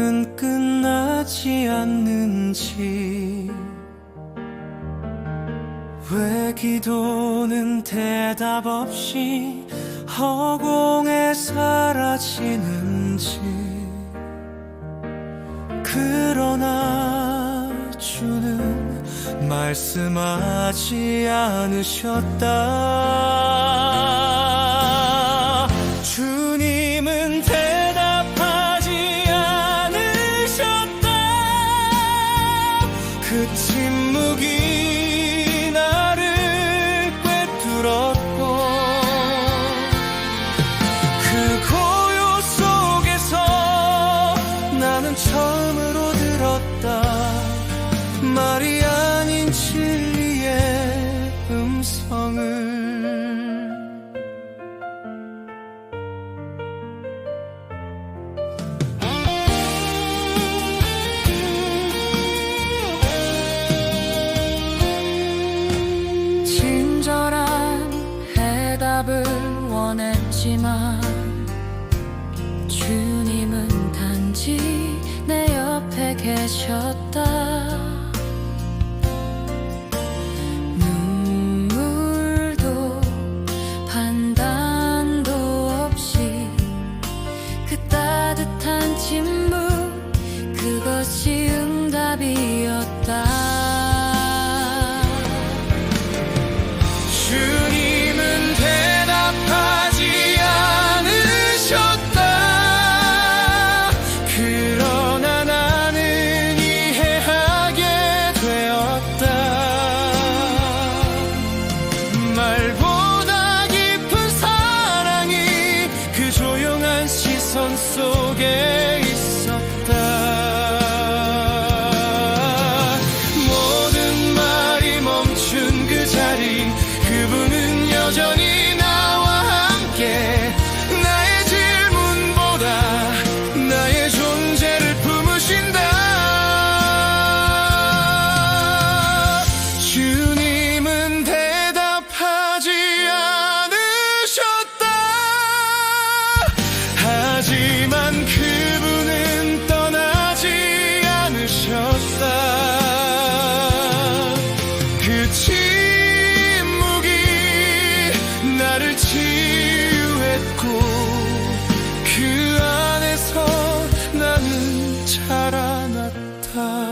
고통은 끝나지 않는지. 왜 기도는 대답 없이 허공에 사라지는지. 그러나 주는 말씀하지 않으셨다 그 침묵이 나를 꿰뚫었고 그 고요 속에서 나는 처음으로 들었다 원했지만 주님은 단지 내 옆에 계셨다. 눈물도 판단도 없이 그 따뜻한 침묵 그것이 응답이었다. 치유했고 그 안에서 나는 자라났다